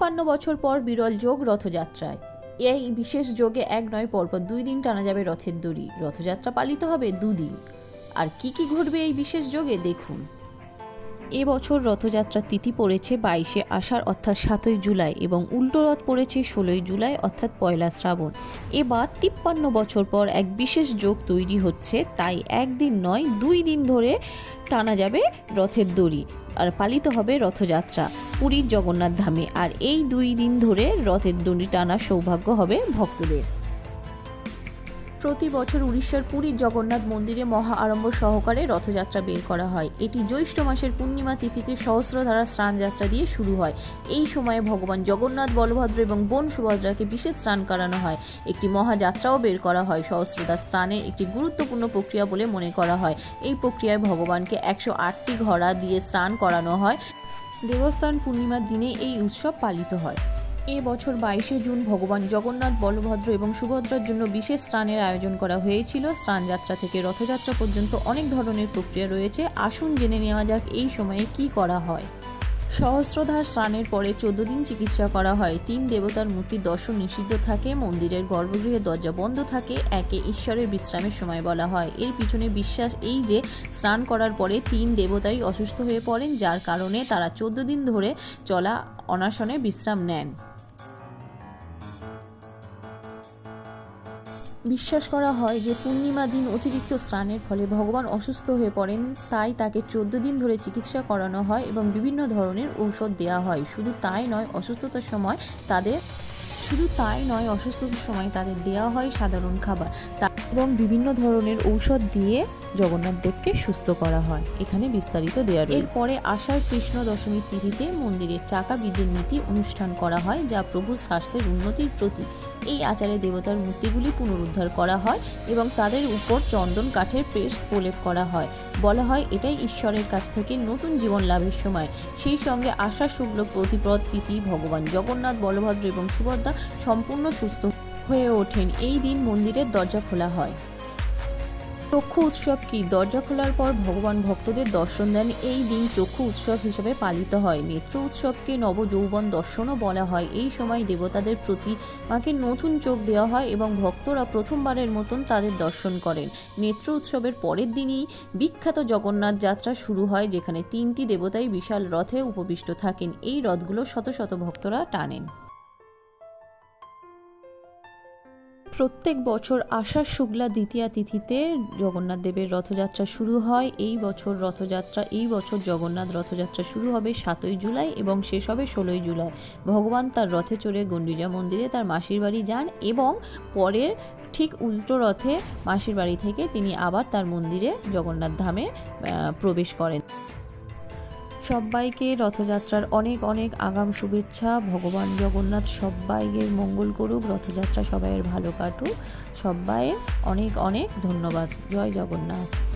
তিপ্পান্ন বছর পর বিরল যোগ রথযাত্রায়। এই বিশেষ যোগে এক নয় পরপর দুই দিন টানা যাবে রথের দড়ি রথযাত্রা পালিত হবে দুদিন। আর কি কি ঘটবে এই বিশেষ যোগে দেখুন। এবছর রথযাত্রার তিথি পড়েছে বাইশে আষাঢ়, অর্থাৎ সাতই জুলাই, এবং উল্টো রথ পড়েছে ষোলোই জুলাই, অর্থাৎ পয়লা শ্রাবণ। এবার তিপ্পান্ন বছর পর এক বিশেষ যোগ তৈরি হচ্ছে, তাই একদিন নয়, দুই দিন ধরে টানা যাবে রথের দড়ি আর পালিত হবে রথযাত্রা। পুরীর জগন্নাথ ধামে। আর এই দুই দিন ধরে রথের দড়ি টানার সৌভাগ্য হবে ভক্তদের। প্রতি বছর উড়িষ্যার পুরীর জগন্নাথ মন্দিরে মহা আড়ম্বর সহকারে রথযাত্রা বের করা হয়। এটি জ্যৈষ্ঠ মাসের পূর্ণিমা তিথিতে সহস্রধারা স্নান যাত্রা দিয়ে শুরু হয়। এই সময়ে ভগবান জগন্নাথ, বলভদ্র এবং বোন সুভদ্রাকে বিশেষ স্নান করানো হয়। একটি মহাযাত্রাও বের করা হয়। সহস্রধার স্নানের একটি গুরুত্বপূর্ণ প্রক্রিয়া বলে মনে করা হয়। এই প্রক্রিয়ায় ভগবানকে একশো আটটি ঘোড়া দিয়ে স্নান করানো হয়। দেবস্থান পূর্ণিমার দিনে এই উৎসব পালিত হয়। এ বছর বাইশে জুন ভগবান জগন্নাথ, বলভদ্র এবং সুভদ্রার জন্য বিশেষ স্নানের আয়োজন করা হয়েছিল। স্নানযাত্রা থেকে রথযাত্রা পর্যন্ত অনেক ধরনের প্রক্রিয়া রয়েছে। আসুন জেনে নেওয়া যাক এই সময়ে কি করা হয়। সহস্রধার স্নানের পরে চোদ্দ দিন চিকিৎসা করা হয়। তিন দেবতার মূর্তির দর্শন নিষিদ্ধ থাকে, মন্দিরের গর্ভগৃহে দরজা বন্ধ থাকে, একে ঈশ্বরের বিশ্রামের সময় বলা হয়। এর পিছনে বিশ্বাস এই যে, স্নান করার পরে তিন দেবতাই অসুস্থ হয়ে পড়েন, যার কারণে তারা চোদ্দ দিন ধরে চলা অনাশনে বিশ্রাম নেন। বিশ্বাস করা হয় যে পূর্ণিমা দিন অতিরিক্ত স্নানের ফলে ভগবান অসুস্থ হয়ে পড়েন, তাই তাকে চোদ্দ দিন ধরে চিকিৎসা করানো হয় এবং বিভিন্ন ধরনের ঔষধ দেওয়া হয়। শুধু তাই নয়, অসুস্থতার সময় তাদের, শুধু তাই নয়, অসুস্থতার সময় তাদের দেওয়া হয় সাধারণ খাবার। এবং বিভিন্ন ধরনের ঔষধ দিয়ে জগন্নাথ দেবকে সুস্থ করা হয়। এখানে বিস্তারিত দেওয়া রয়েছে এরপরে আষাঢ় কৃষ্ণ দশমীর তিথিতে মন্দিরে চাকা বীজের নীতি অনুষ্ঠান করা হয়, যা প্রভুর স্বাস্থ্যের উন্নতির প্রতীক। এই আচারে দেবতার মূর্তিগুলি পুনরুদ্ধার করা হয় এবং তাদের উপর চন্দন কাঠের পেস্ট প্রলেপ করা হয়। বলা হয়, এটাই ঈশ্বরের কাছ থেকে নতুন জীবন লাভের সময়। সেই সঙ্গে আশা, শুক্ল, প্রতিপদ, তিথি, ভগবান জগন্নাথ, বলভদ্র এবং সুভদ্রা সম্পূর্ণ সুস্থ হয়ে ওঠেন। এই দিন মন্দিরের দরজা খোলা হয়। চক্ষু উৎসব কি? দরজা খোলার পর ভগবান ভক্তদের দর্শন দেন। এই দিন চক্ষু উৎসব হিসেবে পালিত হয়। নেত্র উৎসবকে নবযৌবন দর্শনও বলা হয়। এই সময় দেবতাদের প্রতি মাকে নতুন চোখ দেওয়া হয় এবং ভক্তরা প্রথমবারের মতন তাদের দর্শন করেন। নেত্র উৎসবের পরের দিনই বিখ্যাত জগন্নাথ যাত্রা শুরু হয়, যেখানে তিনটি দেবতাই বিশাল রথে উপবিষ্ট থাকেন। এই রথগুলো শত শত ভক্তরা টানেন। প্রত্যেক বছর আষাঢ় শুক্লা দ্বিতীয়া তিথিতে জগন্নাথ দেবের রথযাত্রা শুরু হয়। এই বছর রথযাত্রা, এই বছর জগন্নাথ রথযাত্রা শুরু হবে সাতই জুলাই এবং শেষ হবে ষোলোই জুলাই। ভগবান তার রথে চড়ে গণ্ডিজা মন্দিরে তার মাসির বাড়ি যান এবং পরের ঠিক উল্টো রথে মাসির বাড়ি থেকে তিনি আবার তার মন্দিরে জগন্নাথ ধামে প্রবেশ করেন। সবাইকে রথযাত্রার অনেক অনেক আগাম শুভেচ্ছা। ভগবান জগন্নাথ সবাইয়ের মঙ্গল করুক, রথযাত্রা সবাইয়ের ভালো কাটুক। সবাইয়ের অনেক অনেক ধন্যবাদ। জয় জগন্নাথ।